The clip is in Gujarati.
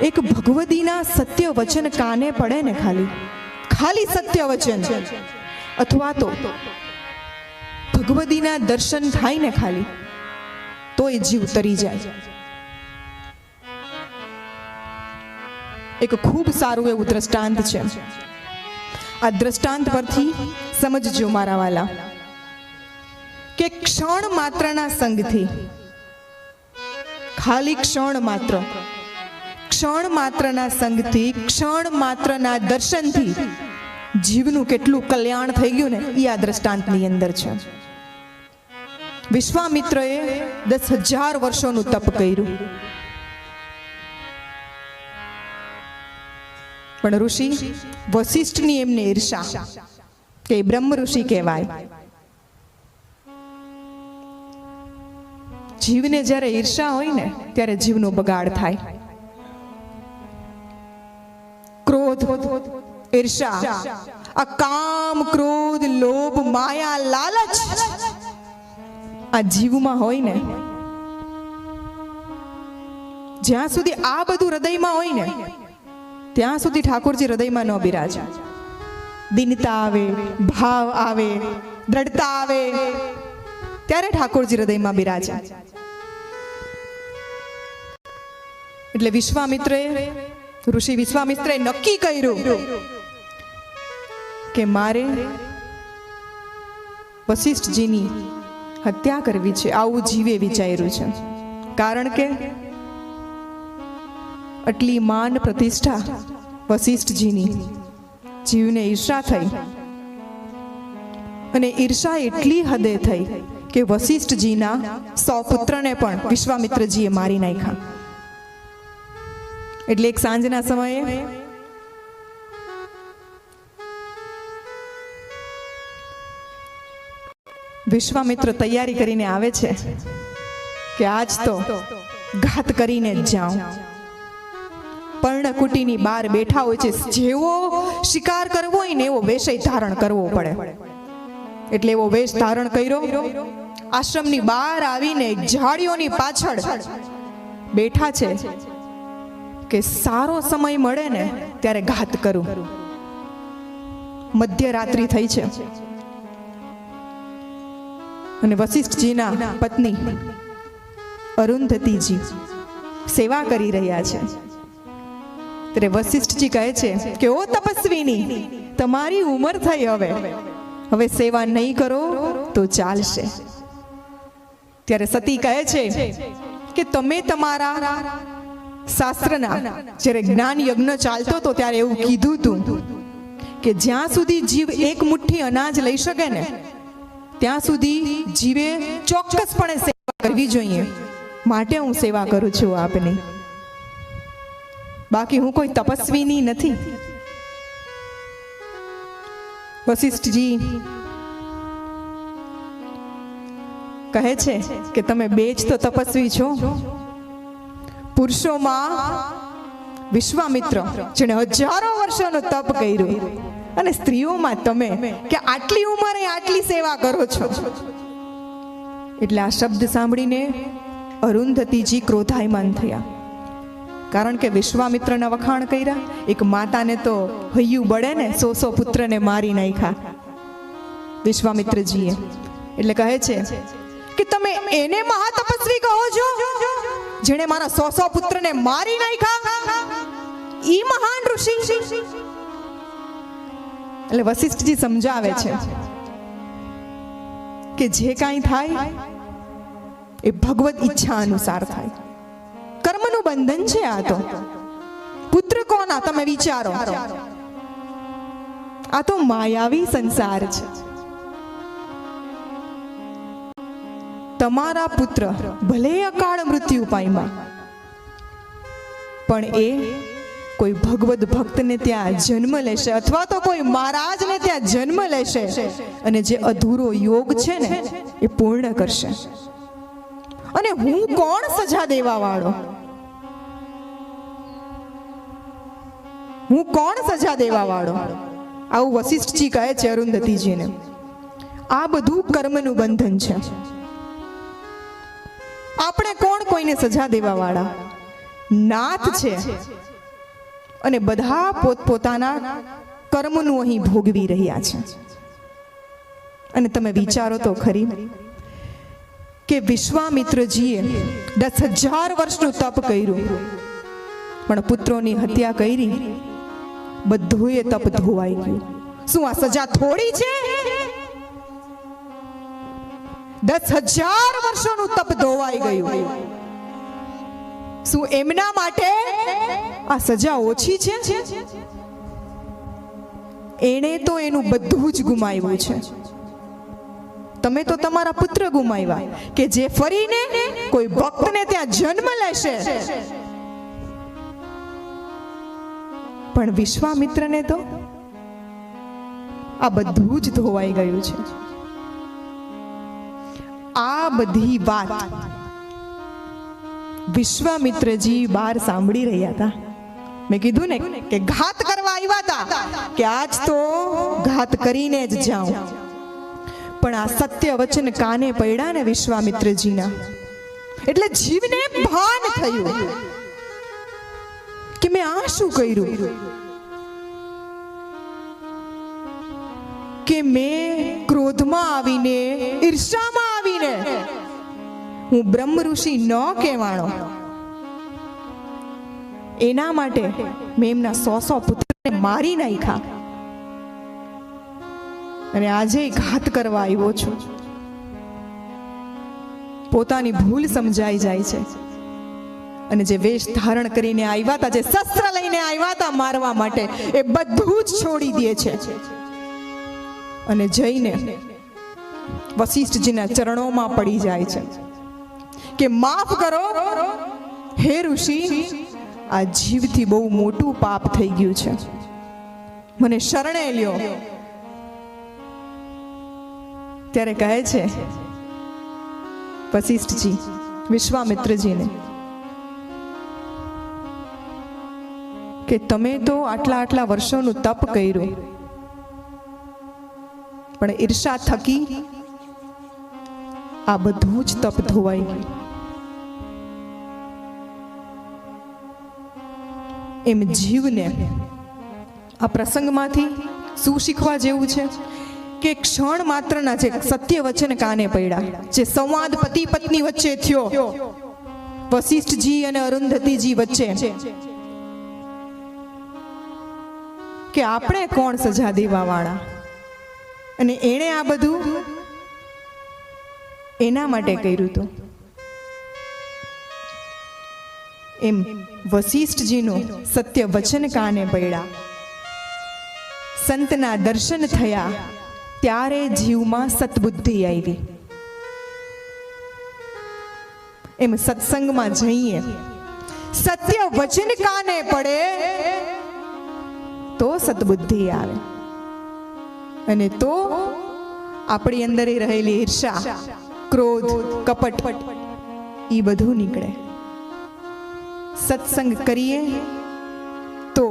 એક ભગવદીના સત્ય વચન કાને પડે ને ખાલી? ખાલી સત્ય વચન અથવા તો ભગવદીના દર્શન થાય ને ખાલી તો એ જીવ તરી જાય. એક ખૂબ સારું એવું દ્રષ્ટાંત છે. આ દ્રષ્ટાંત પરથી સમજજો મારા વાલા, કે ક્ષણ માત્રના સંગથી, ખાલી ક્ષણ માત્ર ક્ષણ માત્રના સંગથી ક્ષણ માત્રના દર્શનથી જીવનું કેટલું કલ્યાણ થઈ ગયું ને એ આ દ્રષ્ટાંતની અંદર છે. વિશ્વામિત્રએ દસ હજાર વર્ષોનું તપ કર્યું. પણ ઋષિ વશિષ્ઠની એમને ઈર્ષા કે બ્રહ્મ ઋષિ કહેવાય. જીવને જ્યારે ઈર્ષા હોય ને, ત્યારે જીવનો બગાડ થાય. ક્રોધ ઈર્ષા આ ક્રોધ લોભ માયા લાલચ આ જીવમાં હોય ને જ્યાં સુધી આ બધું હૃદયમાં હોય ને ત્યાં સુધી ઠાકોરજી હૃદયમાં ન બિરાજે દિનતા આવે ભાવ આવે દ્રઢતા આવે ત્યારે ઠાકોરજી હૃદયમાં બિરાજે એટલે વિશ્વામિત્રે ઋષિ વિશ્વામિત્રે નક્કી કર્યું કે મારે વશિષ્ઠજીની હત્યા કરવી છે. આવું જીવે વિચાર્યું છે. કારણ કે આટલી માન પ્રતિષ્ઠા વશિષ્ઠજીની જીવને ઈર્ષા થઈ. અને ઈર્ષા એટલી હદે થઈ કે વશિષ્ઠજીના સો પુત્રને પણ વિશ્વામિત્રજીએ મારી નાખ્યા. એટલે એક સાંજના સમયે વિશ્વામિત્ર તૈયારી કરીને આવે છે કે આજ તો ઘાત કરીને જ જાઉં. પર્ણકુટીની બહાર બેઠા હોય છે. જેવો શિકાર કરવો હોય ને એવો વેશય ધારણ કરવો પડે. એટલે એવો વેશ ધારણ કર્યો. આશ્રમની બહાર આવીને ઝાડીઓની પાછળ બેઠા છે. કે સારો સમય મળે ને ત્યારે ઘાત કરું. મધ્યરાત્રિ થઈ છે. અને વશિષ્ઠજીના પત્ની અરુંધતીજી સેવા કરી રહ્યા છે. ત્યારે વશિષ્ઠજી કહે છે કે, ઓ તપસ્વીની, તમારી ઉંમર થઈ હવે. હવે સેવા નહીં કરો તો ચાલશે. ત્યારે સતી કહે છે કે, તમે તમારા શાસ્ત્રના. જ્યારે જ્ઞાન યજ્ઞ ચાલતો હતો ત્યારે એવું કીધું હતું કે જ્યાં સુધી જીવ એક મુઠ્ઠી અનાજ લઈ શકે ને, ત્યાં સુધી જીવે ચોક્કસપણે સેવા કરવી જોઈએ. માટે હું સેવા કરું છું આપની. બાકી હું કોઈ તપસ્વીની નથી. વશિષ્ઠજી કહે છે કે તમે બે જ તો તપસ્વી છો. પુરુષોમાં વિશ્વામિત્ર, જેણે હજારો વર્ષોનો તપ કર્યું. અને સ્ત્રીઓમાં તમે કે આટલી ઉંમરે આટલી સેવા કરો છો? એટલે આ શબ્દ સાંભળીને અરુંધતીજી ક્રોધાયમાન થયા. કારણ કે વિશ્વામિત્રના વખાણ કર્યા. એક માતાને તો હૈયું બળે ને સો સો પુત્રને મારી નાખ્યા. વિશ્વામિત્રજીએ. એટલે કહે છે કે તમે એને મહાતપસ્વી કહો છો? જેણે મારા સો સો પુત્રને મારી નાખ્યા. ઈ મહાન ઋષિ. એટલે વશિષ્ઠજી સમજાવે છે કે જે કાંઈ થાય એ ભગવત ઈચ્છા અનુસાર થાય. કર્મનું બંધન છે આ તો. પુત્ર કોના? તમે વિચારો. આ તો માયાવી સંસાર છે. તમારા પુત્ર ભલે અકાળ મૃત્યુ પામ્યા. પણ એ કોઈ ભગવદ ભક્તને ત્યાં જન્મ લેશે અથવા તો કોઈ મહારાજને ત્યાં જન્મ લેશે અને જે અધૂરો યોગ છે ને, એ પૂર્ણ કરશે. અને હું કોણ સજા દેવા વાળો હું કોણ સજા દેવા વાળો આવું વશિષ્ઠજી કહે છે અરુંધતીજીને. આ બધું કર્મનું બંધન છે. કોઈને સજા દેવા વાળા નાથ છે. અને બધા પોતપોતાના કર્મનું અહીં ભોગવી રહ્યા છે. અને તમે વિચારો તો ખરી કે વિશ્વામિત્રજીએ દસ હજાર વર્ષનું તપ કર્યું. પણ પુત્રોની હત્યા કરી બધું એ તપ ધોવાઈ ગયું. શું આ સજા થોડી છે? દસ હજાર વર્ષોનું તપ ધોવાઈ ગયું. શું એમના માટે આ સજા ઓછી છે? એણે તો એનું બધું જ ગુમાવ્યું છે. તમે તો તમારા પુત્ર ગુમાવ્યા કે જે ફરીને કોઈ ભક્તને ત્યાં જન્મ લેશે. પણ વિશ્વામિત્રને તો આ બધું જ ધોવાઈ ગયું છે. આ બધી વાત વિશ્વામિત્રજી બહાર સાંભળી રહ્યા હતા. મેં કીધું ને કે ઘાત કરવા આવ્યા હતા કે આજ તો ઘાત કરીને જ જાઉં. પણ આ સત્ય વચન કાને પડ્યા ને વિશ્વામિત્રજીના? એટલે જીવને ભાન થયું કે મેં આ શું કર્યું? કે મેં ક્રોધમાં આવીને ઈર્ષામાં આવીને હું બ્રહ્મ ઋષિ ન કહેવાણો એના માટે મેં એમના સો સો પુત્રને મારી નાખ્યા. અને આજે ઘાત કરવા આવ્યો છું. પોતાની ભૂલ સમજાઈ જાય છે. અને જે વેશ ધારણ કરીને આવ્યા હતા, જે શસ્ત્ર લઈને આવ્યા હતા મારવા માટે, એ બધું જ છોડી દે છે. અને જઈને વશિષ્ઠજીના ચરણોમાં પડી જાય છે. કે માફ કરો. હે ઋષિ, આ જીવથી બહુ મોટું પાપ થઈ ગયું છે. મને શરણે લ્યો. ત્યારે કહે છે વશિષ્ઠજી વિશ્વામિત્રજીને, કે તમે તો આટલા આટલા વર્ષોનું તપ કર્યું, પણ ઈર્ષા થકી આ બધું જ તપ ધોવાઈ ગયું. એમ જીવને આ પ્રસંગમાંથી શું શીખવા જેવું છે કે ક્ષણ માત્રના જે સત્ય વચન કાને પડ્યા, જે સંવાદ પતિ પત્ની વચ્ચે થયો, વશિષ્ઠજી અને અરુંધતીજી વચ્ચે, કે આપણે કોણ સજા દેવા વાળા અને એણે આ બધું એના માટે કર્યું હતું એમ વશિષ્ઠજીનું સત્ય વચન કાને પડ્યા? સંતના દર્શન થયા, ત્યારે જીવમાં સતબુદ્ધિ આવી. એમ સત્સંગમાં જઈએ. સત્ય વચન કાને પડે? તો સતબુદ્ધિ આવે. અને તો આપણી અંદર રહેલી ઈર્ષા, ક્રોધ, કપટ એ બધું નીકળે. સત્સંગ કરીએ તો